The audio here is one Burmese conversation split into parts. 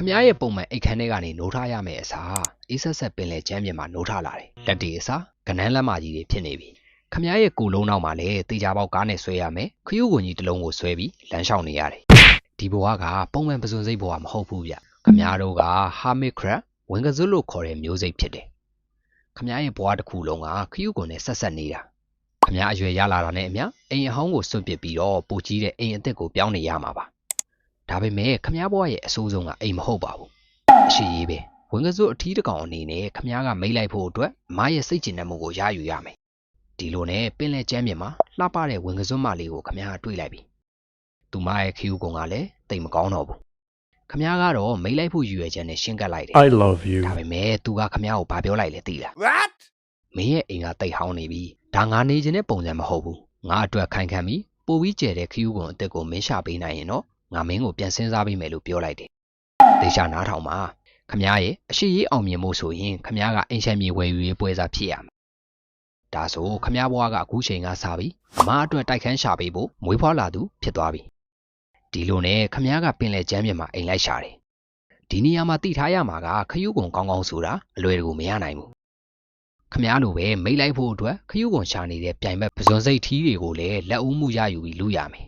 ခမားရဲ့ပုံမှန်အိတ်ခမ်းထဲကနေနိုးထားရမယ့်အစားအေးဆက်ဆက်ပင်လေချမ်းပြင်မှာနိုးထားလာတယ်လက်တီအစားကနန်းလက်မကြီးတွေဖြစ်နေပြီခမားရဲ့ကိုယ်လုံးနောက်မှာလည်းတေချာပေါက်ကားနဲ့ဆွဲရမယ်ခရုကွန်ကြီးတစ်လုံးကိုဆွဲပြီးလမ်းလျှောက်နေရတယ်ဒီဘဝကပုံမှန်ပစွန်စိတ်ဘဝမဟုတ်ဘူးဗျခမားတို့ကဟာမစ်ခရက်ဝင်ကစွတ်လို့ခေါ်တဲ့မျိုးစိတ်ဖြစ်တယ်ခမားရဲ့ဘဝတစ်ခုလုံးကခရုကွန်နဲ့ဆက်ဆက်နေတာခမားအရွယ်ရလာတာနဲ့အမျှအိမ်အဟောင်းကိုစွန့်ပစ်ပြီးတော့ပူကြီးတဲ့အိမ်အသစ်ကိုပြောင်းနေရမှာပါ ဒါပေမဲ့ခမားဘွားရဲ့အဆိုးဆုံးကအိမ်မဟုတ်ပါဘူးအရှိရေးပဲဝင်ကစုအထီးတစ်ကောင်အနေနဲ့ခမားကမိတ်လိုက်ဖို့အတွက်အမရဲ့စိတ်ကျဉ်နှံမှုကိုရယူရမယ်ဒီလိုနဲ့ပင်လဲကျမ်းမြေမှာလှပတဲ့ဝင်ကစုမလေးကိုခမားကတွေ့လိုက်ပြီသူမရဲ့ခီးဦးကောင်ကလည်းတိတ်မကောင်းတော့ဘူးခမားကတော့မိတ်လိုက်ဖို့ရည်ရွယ်ချက်နဲ့ရှင်းကပ်လိုက်တယ် I love you. ဒါပေမဲ့သူကခမားကိုဘာပြောလိုက်လဲသိလား What? မင်းရဲ့အိမ်ကတိတ်ဟောင်းနေပြီဒါငါနေခြင်းတဲ့ပုံစံမဟုတ်ဘူးငါအတွက်ခိုင်ခံပြီးပိုပြီးကျဲတဲ့ခီးဦးကွန်အစ်စ်ကိုမင်းရှာပေးနိုင်ရင်တော့ ငါမင်းကိုပြန်စင်းစားပေးမယ်လို့ပြောလိုက်တယ်ဒေရှာနားထောင်ပါခမားရဲ့အရှိရေးအောင်မြင်မှုဆိုရင်ခမားကအင်ရှက်မြေဝယ်ယူရေးပွဲစားဖြစ်ရမယ်ဒါဆိုခမားဘွားကအခုချိန်ကစားပြီးအမအတွက်တိုက်ခန်းရှာပေးဖို့မွေးဖွားလာသူဖြစ်သွားပြီဒီလိုနဲ့ခမားကပင်လေကျမ်းမြေမှာအိမ်လိုက်ရှာတယ်ဒီနေရာမှာတိထားရမှာကခရုကွန်ကောင်းကောင်းဆိုတာအလွယ်တကူမရနိုင်ဘူးခမားလိုပဲမိတ်လိုက်ဖို့အတွက်ခရုကွန်ရှာနေတဲ့ပြိုင်ဘက်ပဇွန်စိတ်ထီးတွေကိုလည်းလက်ဦးမှုရယူပြီးလူရမယ်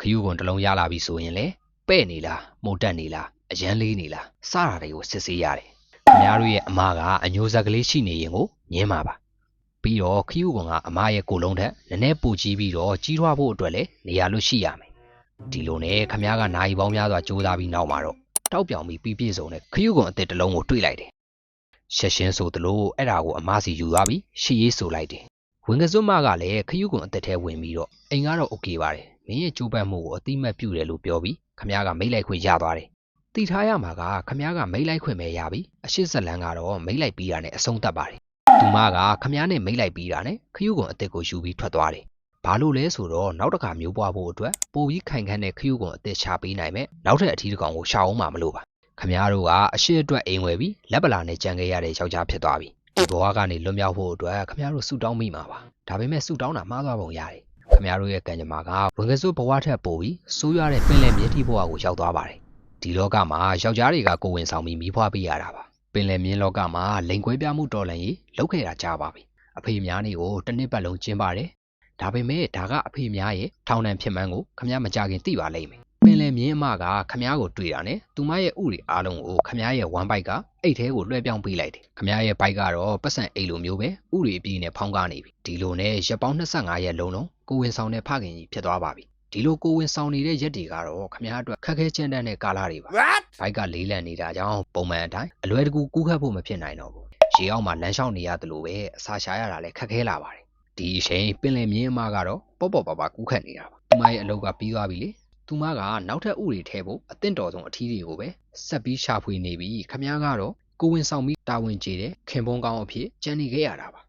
ခယူးကွန်တစ်လုံးရလာပြီဆိုရင်လေပဲ့နေလားမုတ်တက်နေလားအရန်လေးနေလားစတာတွေကိုစစ်ဆေးရတယ်။များတို့ရဲ့အမကအညိုဇက်ကလေးရှိနေရင်ကိုငင်းပါပါ။ပြီးတော့ခယူးကွန်ကအမရဲ့ကိုလုံးထက်နည်းနည်းပူကြီးပြီးတော့ကြီးထွားဖို့အတွက်လည်းနေရာလို့ရှိရမယ်။ဒီလိုနဲ့ခမားက나이ပေါင်းများစွာစူးစမ်းပြီးနောက်မှာတော့တောက်ပြောင်ပြီးပြည့်ပြည့်စုံတဲ့ခယူးကွန်အစ်စ်တစ်လုံးကိုတွေ့လိုက်တယ်။ရှက်ရှင်းဆိုသလိုအဲ့ဒါကိုအမစီယူသွားပြီးရှီရေးဆိုလိုက်တယ်။ဝင်ကစွတ်မကလည်းခယူးကွန်အစ်စ်ထဲဝင်ပြီးတော့အိမ်ကတော့ okay ပါတယ် မင်းရဲ့ကြိုးပမ်းမှုကိုအတိမတ်ပြုတယ်လို့ပြောပြီးခမားကမိတ်လိုက်ခွင့်ရသွားတယ်။တည်ထားရမှာကခမားကမိတ်လိုက်ခွင့်ပဲရပြီးအရှိဇလန်ကတော့မိတ်လိုက်ပြီးတာနဲ့အဆုံးသတ်ပါတယ်။သူမကခမားနဲ့မိတ်လိုက်ပြီးတာနဲ့ခရုကုံအစ်စ်ကိုယူပြီးထွက်သွားတယ်။ဘာလို့လဲဆိုတော့နောက်တစ်ခါမျိုးပွားဖို့အတွက်ပိုပြီးခိုင်ခန့်တဲ့ခရုကုံအစ်စ်ချပေးနိုင်မယ်။နောက်ထပ်အထီးတစ်ကောင်ကိုရှာအောင်မှမလို့ပါ။ခမားတို့ကအရှိအတွက်အိမ်ဝယ်ပြီးလက်ပလာနဲ့ကြံခဲ့ရတဲ့ယောက်ျားဖြစ်သွားပြီ။ဒီဘဝကနေလွတ်မြောက်ဖို့အတွက်ခမားတို့ဆူတောင်းမိမှာပါ။ဒါပေမဲ့ဆူတောင်းတာမှားသွားပုံရတယ် ခမားတို့ရဲ့ကံကြမ္မာကဝင်ကစုဘဝထက်ပိုပြီးဆိုးရွားတဲ့ပင်လယ်မြင့်တိဘဝကိုရောက်သွားပါတယ်ဒီလောကမှာယောက်ျားတွေကကိုယ်ဝင်ဆောင်ပြီးမိဖွားပေးရတာပါပင်လယ်မြင့်လောကမှာလိန်ကွဲပြားမှုတော်လန်ကြီးလောက်ခဲ့တာကြားပါပြီအဖေများနေကိုတစ်နှစ်ပတ်လုံးကျင်းပါတယ်ဒါပေမဲ့ဒါကအဖေများရဲ့ထောင်ဒဏ်ဖြစ်မှန်းကိုခမားမကြခင်သိပါလိမ့်မယ်ပင်လယ် မြင်းအမကခမားကိုတွေ့တာနဲ့သူမရဲ့ဥရီအားလုံးကိုခမားရဲ့ဝမ်ဘိုက်ကအိတ်ထဲကိုလွှဲပြောင်းပေးလိုက်တယ်ခမားရဲ့ဘိုက်ကတော့ပတ်စံအိတ်လိုမျိုးပဲဥရီအပြည့်နဲ့ဖောင်းကားနေပြီဒီလိုနဲ့ရက်ပေါင်း25ရက်လုံးလုံးကိုဝင်ဆောင်တဲ့ဖခင်ကြီးဖြစ်သွားပါပြီဒီလိုကိုဝင်ဆောင်နေတဲ့ရက်တွေကတော့ခမားအတွက်ခက်ခဲကြမ်းတမ်းတဲ့ကာလတွေပါ What? ဘိုက်ကလေးလံနေတာကြောင့်ပုံမှန်အတိုင်းအလွယ်တကူကူးခတ်ဖို့မဖြစ်နိုင်တော့ဘူးရေအောက်မှာလမ်းလျှောက်နေရတယ်လို့ပဲအစာရှာရတာလည်းခက်ခဲလာပါတယ်ဒီအချိန်ပင်လယ်မြင်းအမကတော့ပေါ့ပေါ့ပါပါကူးခတ်နေတာပါသူမရဲ့အလုပ်ကပြီးသွားပြီလေ သူမကနောက်ထပ်ဥတွေထဲဖို့အသင့်တော်ဆုံးအထီးတွေကိုပဲဆက်ပြီးရှာဖွေနေပြီးခမားကတော့ကိုဝင်ဆောင်ပြီးတာဝန်ကျေတဲ့ခင်ပွန်းကောင်းအဖြစ်ကြံနေခဲ့ရတာပါ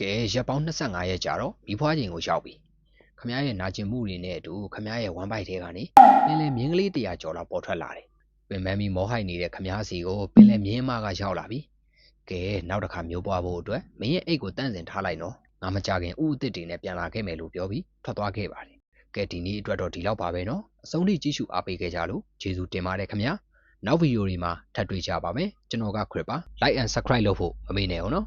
ကဲရက်ပေါင်း25ရက်ကြာတော့မိဖွားချိန်ကိုရောက်ပြီခမားရဲ့နာကျင်မှုတွေနဲ့အတူခမားရဲ့ဝမ်းပိုက်ထဲကနေပင်လယ်မြင်းကလေးတရာကျော်လောက်ပေါ်ထွက်လာတယ်ပင်မမီမောဟိုက်နေတဲ့ခမားစီကိုပင်လယ်မြင်းမကရောက်လာပြီကဲနောက်တစ်ခါမျိုးပွားဖို့အတွက်မင်းရဲ့အိတ်ကိုတန့်စင်ထားလိုက်နော်ငါမကြခင်ဥအစ်စ်တွေနဲ့ပြန်လာခဲ့မယ်လို့ပြောပြီးထွက်သွားခဲ့ပါတယ် ကဲဒီနေ့အတွက်တော့ဒီလောက်ပါပဲเนาะအဆုံးထိကြည့်ရှုအားပေးခဲ့ကြလို့ကျေးဇူးတင်ပါတယ်ခင်ဗျာနောက်ဗီဒီယိုတွေမှာထပ်တွေ့ကြပါမယ်ကျွန်တော်ကခရစ်ပါ like and subscribe လုပ်ဖို့မမေ့နဲ့အောင်เนาะ